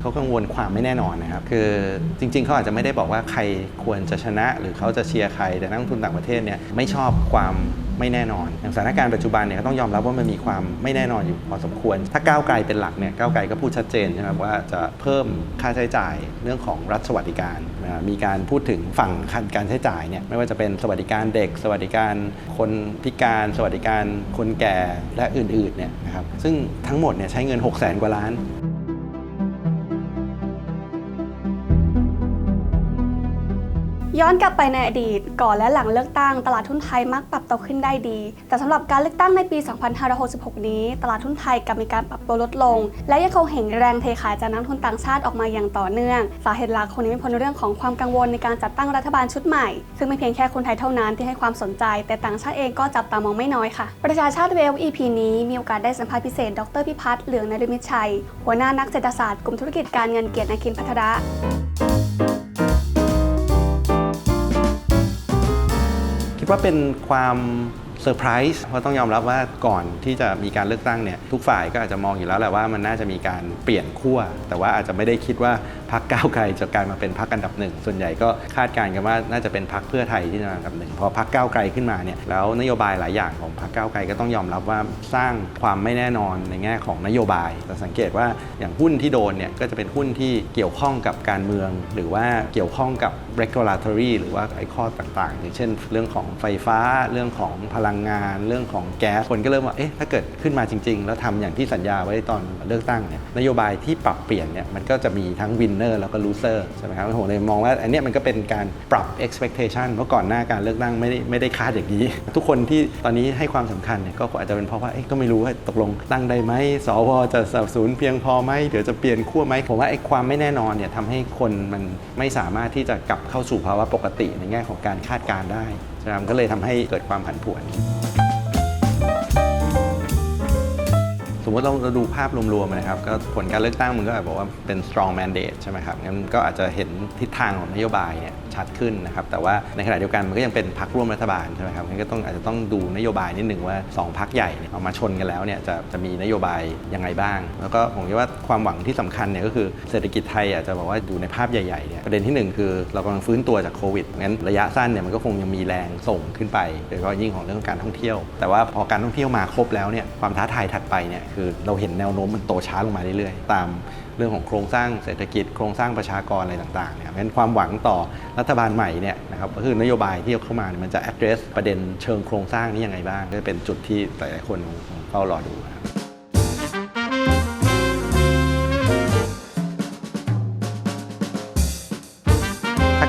เขากังวลความไม่แน่นอนนะครับ คือจริง ๆ เขาอาจจะไม่ได้บอกว่าใครควรจะชนะ หรือเขาจะเชียร์ใคร แต่นักลงทุนต่างประเทศเนี่ยไม่ชอบความไม่แน่นอน อย่างสถานการณ์ปัจจุบันเนี่ยก็ต้องยอมรับว่ามันมีความไม่แน่นอนอยู่พอสมควร ถ้าก้าวไกลเป็นหลักเนี่ยก้าวไกลก็พูดชัดเจนใช่ไหมว่าจะเพิ่มค่าใช้จ่ายเรื่องของรัฐสวัสดิการนะมีการพูดถึงฝั่งการใช้จ่ายเนี่ยไม่ว่าจะเป็นสวัสดิการเด็ก สวัสดิการคนพิการ สวัสดิการคนแก่และอื่นๆเนี่ยนะครับซึ่งทั้งหมดเนี่ยใช้เงิน 6 0 0 0 0 กว่าล้าน ย้อนกลับไปในอดีต ก่อนและหลังเลือกตั้งตลาดหุ้นไทยมักปรับตัวขึ้นได้ดี แต่สำหรับการเลือกตั้งในปี 2566 นี้ ตลาดหุ้นไทยกลับมีการปรับตัวลดลง และยังคงเห็นแรงเทขายจากนักทุนต่างชาติออกมาอย่างต่อเนื่อง สาเหตุหลักคงนี้ไม่พ้นเรื่องของความกังวลในการจัดตั้งรัฐบาลชุดใหม่ ซึ่งไม่เพียงแค่คนไทยเท่านั้นที่ให้ความสนใจ แต่ต่างชาติเองก็จับตามองไม่น้อยค่ะ ประชาชาติเวล EP นี้มีโอกาสได้สัมภาษณ์พิเศษ ดรพิพัฒน์เหลืองนฤมิตชัย หัวหน้านักเศรษฐศาสตร์กลุ่มธุรกิจการเงินเกียรตินาคินพัทระ คิดว่าเป็นความ ซอร์ไพรส์เพราะต้องยอมรับว่าก่อนที่จะมีการเลือกตั้งเนี่ยทุกฝ่ายก็อาจจะมองอยู่แล้วแหละว่ามันน่าจะมีการเปลี่ยนขั้วแต่ว่าอาจจะไม่ได้คิดว่าพรรคก้าวไกลจะกลายมาเป็นพรรคอันดับหนึ่งส่วนใหญ่ก็คาดการณ์กันว่าน่าจะเป็นพรรคเพื่อไทยที่จะอันดับหนึ่งพอพรรคก้าวไกลขึ้นมาเนี่ยแล้วนโยบายหลายอย่างของพรรคก้าวไกลก็ต้องยอมรับว่าสร้างความไม่แน่นอนในแง่ของนโยบายเราสังเกตว่าอย่างหุ้นที่โดนเนี่ยก็จะเป็นหุ้นที่เกี่ยวข้องกับการเมือง หรือว่าเกี่ยวข้องกับ regulatory หรือว่าไอ้ข้อต่างๆ อย่างเช่น เรื่องของไฟฟ้าเรื่องของพลังงานเรื่องของแก๊สคนก็เริ่มว่าเอ๊ะถ้าเกิดขึ้นมาจริง ๆ แล้วทำอย่างที่สัญญาไว้ตอนเลือกตั้งเนี่ยนโยบายที่ปรับเปลี่ยนเนี่ยมันก็จะมีทั้ง winner แล้วก็ loser ใช่ไหมครับผมเลยมองว่าอันนี้มันก็เป็นการปรับ expectation เพราะก่อนหน้าการเลือกตั้งไม่ได้ไม่ได้คาดอย่างนี้ ทุกคนที่ตอนนี้ให้ความสำคัญเนี่ยก็อาจจะเป็นเพราะว่าเอ๊ะก็ไม่รู้ว่าตกลงตั้งได้ไหมสวจะสับสนุนเพียงพอไหมเดี๋ยวจะเปลี่ยนขั้วไหมผมว่าไอ้ความไม่แน่นอนเนี่ยทำให้คนมันไม่สามารถที่จะกลับเข้าสู่ภาวะปกติในแง่ของการคาดการได้ นะก็เลยทำให้เกิดความผันผวน สมมติเราเราดูภาพรวมๆนะครับ ก็ผลการเลือกตั้งมันก็อาจบอกว่าเป็น strong mandate ใช่ไหมครับงั้นก็อาจจะเห็นทิศทางของนโยบายเนี่ย ชัดขึ้นนะครับแต่ว่าในขณะเดียวกันมันก็ยังเป็นพรรคร่วมรัฐบาลใช่ไหมครับงั้นก็ต้องอาจจะต้องดูนโยบายนิดหนึ่งว่าสองพรรคใหญ่เนี่ยเอามาชนกันแล้วเนี่ยจะจะมีนโยบายยังไงบ้าง แล้วก็ผมคิดว่าความหวังที่สำคัญเนี่ยก็คือเศรษฐกิจไทยอาจจะบอกว่าดูในภาพใหญ่ๆเนี่ยประเด็นที่หนึ่งคือเรากำลังฟื้นตัวจากโควิดงั้นระยะสั้นเนี่ยมันก็คงยังมีแรงส่งขึ้นไปโดยเฉพาะยิ่งของเรื่องการท่องเที่ยว แต่ว่าพอการท่องเที่ยวมาครบแล้วเนี่ยความท้าทายถัดไปเนี่ยคือเราเห็นแนวโน้มมันโตช้าลงมาเรื่อยๆ ตาม เรื่องของโครงสร้างเศรษฐกิจโครงสร้างประชากรอะไรต่างๆเนี่ยเพราะฉะนั้นความหวังต่อรัฐบาลใหม่เนี่ยนะครับก็คือนโยบายที่เข้ามาเนี่ยมันจะ address ประเด็นเชิงโครงสร้างนี้ยังไงบ้างก็เป็นจุดที่หลายๆคนเฝ้ารอดูครับ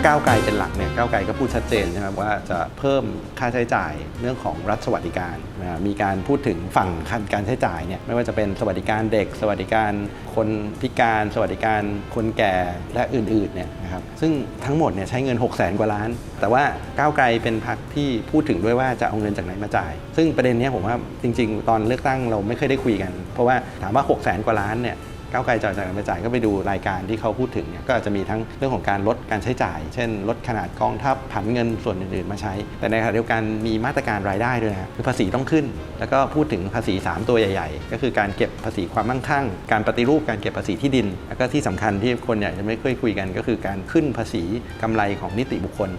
ก้าวไกลเป็นหลักเนี่ยก้าวไกลก็พูดชัดเจนใช่ไหมว่าจะเพิ่มค่าใช้จ่ายเรื่องของรัฐสวัสดิการนะมีการพูดถึงฝั่งการใช้จ่ายเนี่ยไม่ว่าจะเป็นสวัสดิการเด็ก สวัสดิการคนพิการสวัสดิการคนแก่และอื่นๆเนี่ยนะครับซึ่งทั้งหมดเนี่ยใช้เงิน 6 0 0 0 0 0กว่าล้าน แต่ว่าก้าวไกลเป็นพรรคที่พูดถึงด้วยว่าจะเอาเงินจากไหนมาจ่าย ซึ่งประเด็นนี้ผมว่าจริง ๆ ตอนเลือกตั้งเราไม่เคยได้คุยกัน เพราะว่าถามว่า 6 0 0 0 0 0กว่าล้านเนี่ย ก้าวไกลจะเอาจากไหนมาจ่ายก็ไปดูรายการที่เขาพูดถึงเนี่ยก็อาจจะมีทั้งเรื่องของการลดการใช้จ่าย เช่น ลดขนาดกองทัพผันเงินส่วนอื่นๆมาใช้ แต่ในขณะเดียวกันมีมาตรการรายได้ด้วยนะคือภาษีต้องขึ้น แล้วก็พูดถึงภาษี 3 ตัวใหญ่ ๆ ก็คือการเก็บภาษีความมั่งคั่ง การปฏิรูปการเก็บภาษีที่ดิน แล้วก็ที่สำคัญที่คนอยากจะไม่ค่อยคุยกัน ก็คือการขึ้นภาษีกำไรของนิติบุคคล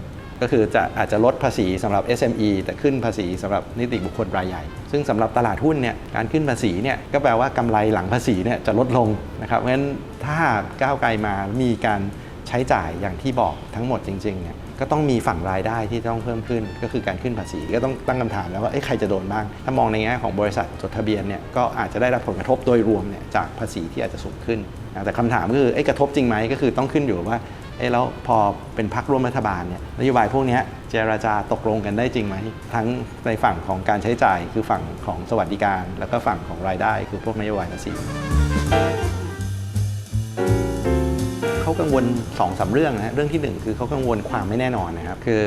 ก็คือจะอาจจะลดภาษีสำหรับ SME แต่ขึ้นภาษีสำหรับนิติบุคคลรายใหญ่ ซึ่งสำหรับตลาดหุ้นเนี่ยการขึ้นภาษีเนี่ยก็แปลว่ากำไรหลังภาษีเนี่ยจะลดลงนะครับเพราะฉะนั้นถ้าก้าวไกลมามีการใช้จ่ายอย่างที่บอกทั้งหมดจริงๆเนี่ยก็ต้องมีฝั่งรายได้ที่ต้องเพิ่มขึ้น ก็คือการขึ้นภาษีก็ต้องตั้งคำถามแล้วว่าเอ๊ะใครจะโดนบ้าง ถ้ามองในแง่ของบริษัทจดทะเบียนเนี่ยก็อาจจะได้รับผลกระทบโดยรวมเนี่ยจากภาษีที่อาจจะสูงขึ้น แต่คำถามก็คือเอ๊ะกระทบจริงไหมก็คือต้องขึ้นอยู่ว่า เอ๊แล้วพอเป็นพักร่วมรัฐบาลเนี่ยนโยบายพวกนี้เจรจาตกลงกันได้จริงไหม ทั้งในฝั่งของการใช้จ่ายคือฝั่งของสวัสดิการ แล้วก็ฝั่งของรายได้คือพวกนโยบายภาษีเขากังวล2อสาเรื่องนะเรื่องที่ 1 คือเขากังวลความไม่แน่นอนนะครับคือ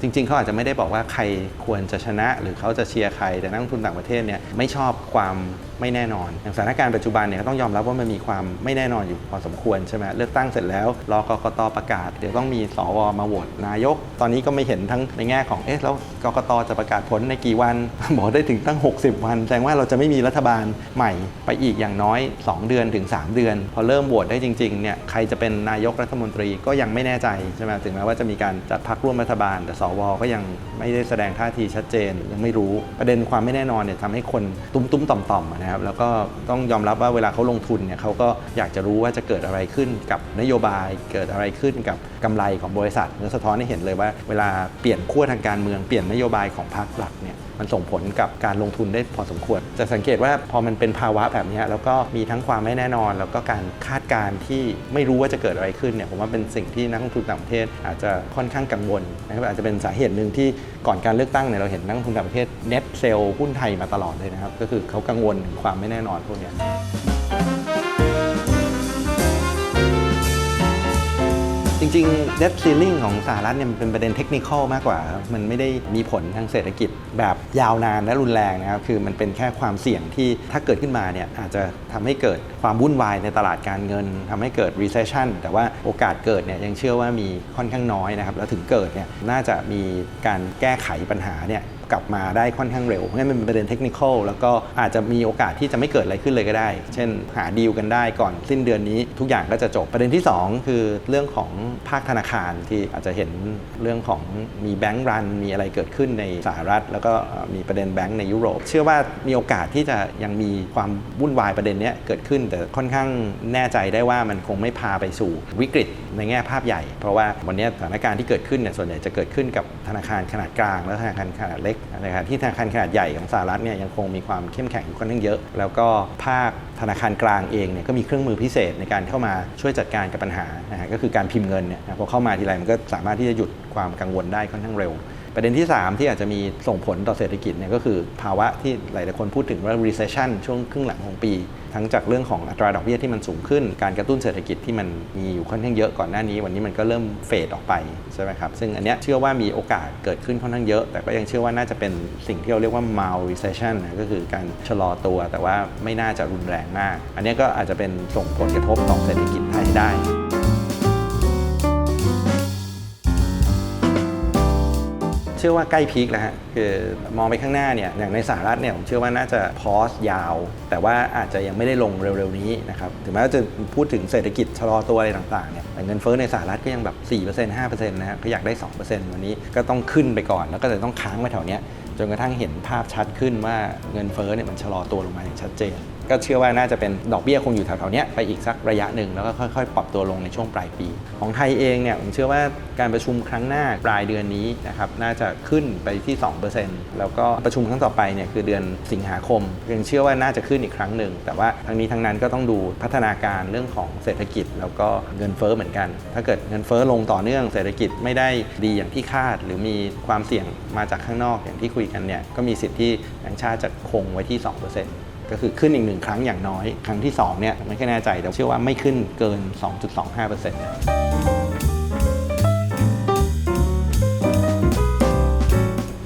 จริง ๆเขาอาจจะไม่ได้บอกว่าใครควรจะชนะ หรือเขาจะเชียร์ใครแต่นักลงทุนต่างประเทศเนี่ยไม่ชอบความ ไม่แน่นอน อย่างสถานการณ์ปัจจุบันเนี่ยก็ต้องยอมรับว่ามันมีความไม่แน่นอนอยู่พอสมควรใช่ไหมเลือกตั้งเสร็จแล้วรอกกตประกาศเดี๋ยวต้องมีสวมาโหวตนายก ตอนนี้ก็ไม่เห็นทั้งในแง่ของเอ๊ะแล้วกกตจะประกาศผลในกี่วันบอกได้ถึงตั้ง 60 วันแสดงว่าเราจะไม่มีรัฐบาลใหม่ไปอีกอย่างน้อย 2 เดือนถึง 3 เดือน พอเริ่มโหวตได้จริงๆเนี่ยใครจะเป็นนายกรัฐมนตรีก็ยังไม่แน่ใจใช่ไหมถึงแม้ว่าจะมีการจัดพักร่วมรัฐบาล แต่สวก็ยังไม่ได้แสดงท่าทีชัดเจนยังไม่รู้ประเด็นความไม่แน่นอนเนี่ยทำให้คนตุ้มๆต่อมๆนะครับแล้วก็ต้องยอมรับว่าเวลาเขาลงทุนเนี่ยเขาก็อยากจะรู้ว่าจะเกิดอะไรขึ้นกับนโยบายเกิดอะไรขึ้นกับกำไรของบริษัทเนื้อสะท้อนให้เห็นเลยว่าเวลาเปลี่ยนขั้วทางการเมืองเปลี่ยนนโยบายของพรรคหลักเนี่ย มันส่งผลกับการลงทุนได้พอสมควร จะสังเกตว่าพอมันเป็นภาวะแบบนี้แล้วก็มีทั้งความไม่แน่นอน แล้วก็การคาดการณ์ที่ไม่รู้ว่าจะเกิดอะไรขึ้นเนี่ยผมว่าเป็นสิ่งที่นักลงทุนต่างประเทศ อาจจะค่อนข้างกังวลนะครับอาจจะเป็นสาเหตุหนึ่งที่ก่อนการเลือกตั้งเนี่ยเราเห็นนักลงทุนต่างประเทศเน็ตเซลล์หุ้นไทยมาตลอดเลยนะครับก็คือเขากังวลถึงความไม่แน่นอนพวกเนี้ ริงๆ debt ceiling ของสหรัฐเนี่ยมันเป็นประเด็นเทคนิคอลมากกว่า มันไม่ได้มีผลทางเศรษฐกิจแบบยาวนานและรุนแรงนะครับ คือมันเป็นแค่ความเสี่ยงที่ถ้าเกิดขึ้นมาเนี่ยอาจจะทำให้เกิดความวุ่นวายในตลาดการเงินทำให้เกิด recession แต่ว่าโอกาสเกิดเนี่ยยังเชื่อว่ามีค่อนข้างน้อยนะครับ แล้วถึงเกิดเนี่ยน่าจะมีการแก้ไขปัญหาเนี่ย กลับมาได้ค่อนข้างเร็ว เพราะงั้นมันเป็นประเด็นเทคนิคอลแล้วก็อาจจะมีโอกาสที่จะไม่เกิดอะไรขึ้นเลยก็ได้ เช่น หาดีลกันได้ก่อนสิ้นเดือนนี้ทุกอย่างก็จะจบประเด็นที่ 2 คือเรื่องของภาคธนาคารที่อาจจะเห็นเรื่องของมีแบงก์รัน มีอะไรเกิดขึ้นในสหรัฐ แล้วก็มีประเด็นแบงก์ในยุโรป เชื่อว่ามีโอกาสที่จะยังมีความวุ่นวายประเด็นนี้เกิดขึ้น แต่ค่อนข้างแน่ใจได้ว่ามันคงไม่พาไปสู่วิกฤตในแง่ภาพใหญ่ เพราะว่าวันนี้สถานการณ์ที่เกิดขึ้นเนี่ยส่วนใหญ่จะเกิดขึ้นกับธนาคารขนาดกลางและธนาคารขนาดเล็กนะครับที่ธนาคารขนาดใหญ่ของสหรัฐเนี่ยยังคงมีความเข้มแข็งอยู่ค่อนข้างเยอะ แล้วก็ภาคธนาคารกลางเองเนี่ยก็มีเครื่องมือพิเศษในการเข้ามาช่วยจัดการกับปัญหานะฮะก็คือการพิมพ์เงินเนี่ยพอเข้ามาทีไรมันก็สามารถที่จะหยุดความกังวลได้ค่อนข้างเร็วประเด็นที่ 3 ที่อาจจะมีส่งผลต่อเศรษฐกิจเนี่ยก็คือภาวะที่หลายๆคนพูดถึงว่า recession ช่วงครึ่งหลังของปี ทั้งจากเรื่องของอัตราดอกเบี้ยที่มันสูงขึ้น การกระตุ้นเศรษฐกิจที่มันมีอยู่ค่อนข้างเยอะก่อนหน้านี้ วันนี้มันก็เริ่มเฟดออกไปใช่ไหมครับซึ่งอันเนี้ยเชื่อว่ามีโอกาสเกิดขึ้นค่อนข้างเยอะ แต่ก็ยังเชื่อว่าน่าจะเป็นสิ่งที่เราเรียกว่า mild recession นะก็คือการชะลอตัวแต่ว่าไม่น่าจะรุนแรงมาก อันนี้ก็อาจจะเป็นส่งผลกระทบต่อเศรษฐกิจไทยได้ ชื่อว่าใกล้พีคแล้วฮะคือมองไปข้างหน้าเนี่ยอย่างในสหรัฐเนี่ยผมเชื่อว่าน่าจะพอสยาว แต่ว่าอาจจะยังไม่ได้ลงเร็วๆนี้นะครับถึงแม้ว่าจะพูดถึงเศรษฐกิจชะลอตัวอะไรต่างๆเนี่ยแต่เงินเฟ้อในสหรัฐก็ยังแบบ 4% 5%นะฮะก็อยากได้ 2%วันนี้ก็ต้องขึ้นไปก่อน แล้วก็จะต้องค้างไว้แถวเนี้ยจนกระทั่งเห็นภาพชัดขึ้นว่าเงินเฟ้อเนี่ยมันชะลอตัวลงมาอย่างชัดเจน ก็เชื่อว่าน่าจะเป็นดอกเบี้ยคงอยู่แถวๆนี้ไปอีกสักระยะหนึ่งแล้วก็ค่อยๆ ปรับตัวลงในช่วงปลายปี ของไทยเองเนี่ยผมเชื่อว่าการประชุมครั้งหน้าปลายเดือนนี้นะครับน่าจะขึ้นไปที่ 2%แล้วก็ประชุมครั้งต่อไปเนี่ยคือเดือนสิงหาคมยังเชื่อว่าน่าจะขึ้นอีกครั้งหนึ่งแต่ว่าทั้งนี้ทั้งนั้นก็ต้องดูพัฒนาการเรื่องของเศรษฐกิจ แล้วก็เงินเฟ้อเหมือนกัน ถ้าเกิดเงินเฟ้อลงต่อเนื่องเศรษฐกิจไม่ได้ดีอย่างที่คาด หรือมีความเสี่ยงมาจากข้างนอกอย่างที่คุยกันเนี่ยก็มีสิทธิ์ที่แบงก์ชาติจะคงไว้ที่ 2% ก็คือขึ้นอีกหนึ่งครั้งอย่างน้อย ครั้งที่2เนี่ยไม่ค่อยแน่ใจแต่เชื่อว่าไม่ขึ้นเกิน 2.25%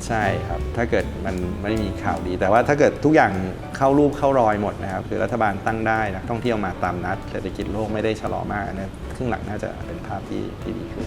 ใช่ครับ ถ้าเกิดมันไม่มีข่าวดี แต่ว่าถ้าเกิดทุกอย่างเข้ารูปเข้ารอยหมดนะครับ คือรัฐบาลตั้งได้นะท่องเที่ยวมาตามนัด เศรษฐกิจโลกไม่ได้ชะลอมากนนะครึ่งหลังน่าจะเป็นภาพที่ที่ดีขึ้น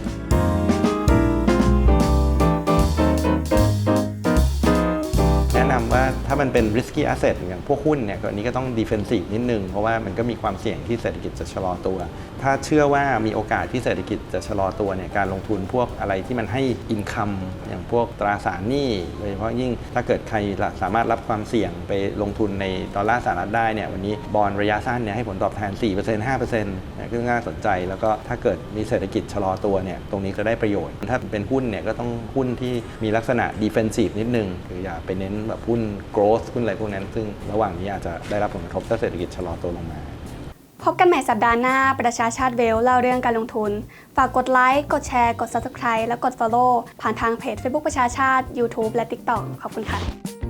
ถ้ามันเป็น risky asset อย่างพวกหุ้นเนี่ยวันนี้ก็ต้อง defensive นิดนึง เพราะว่ามันก็มีความเสี่ยงที่เศรษฐกิจจะชะลอตัว ถ้าเชื่อว่ามีโอกาสที่เศรษฐกิจจะชะลอตัวเนี่ยการลงทุนพวกอะไรที่มันให้ income อย่างพวกตราสารหนี้โดยเฉพาะยิ่งถ้าเกิดใครสามารถรับความเสี่ยงไปลงทุนในดอลลาร์สหรัฐได้เนี่ยวันนี้บอลระยะสั้นเนี่ยให้ผลตอบแทน 4% 5%นะก็น่าสนใจแล้วก็ถ้าเกิดมีเศรษฐกิจชะลอตัวเนี่ยตรงนี้ก็ได้ประโยชน์ ถ้าเป็นหุ้นเนี่ยก็ต้องหุ้นที่มีลักษณะ defensive นิดนึงคืออย่าไปเน้นแบบหุ้น growth หุ้นอะไรพวกนั้น ซึ่งระหว่างนี้อาจจะได้รับผลกระทบถ้าเศรษฐกิจชะลอตัวลงมา พบกันใหม่สัปดาห์หน้า ประชาชาติเวลเล่าเรื่องการลงทุน ฝากกดไลค์ กดแชร์ กด Subscribe และกด Follow ผ่านทางเพจ Facebook ประชาชาติ YouTube และ TikTok ขอบคุณค่ะ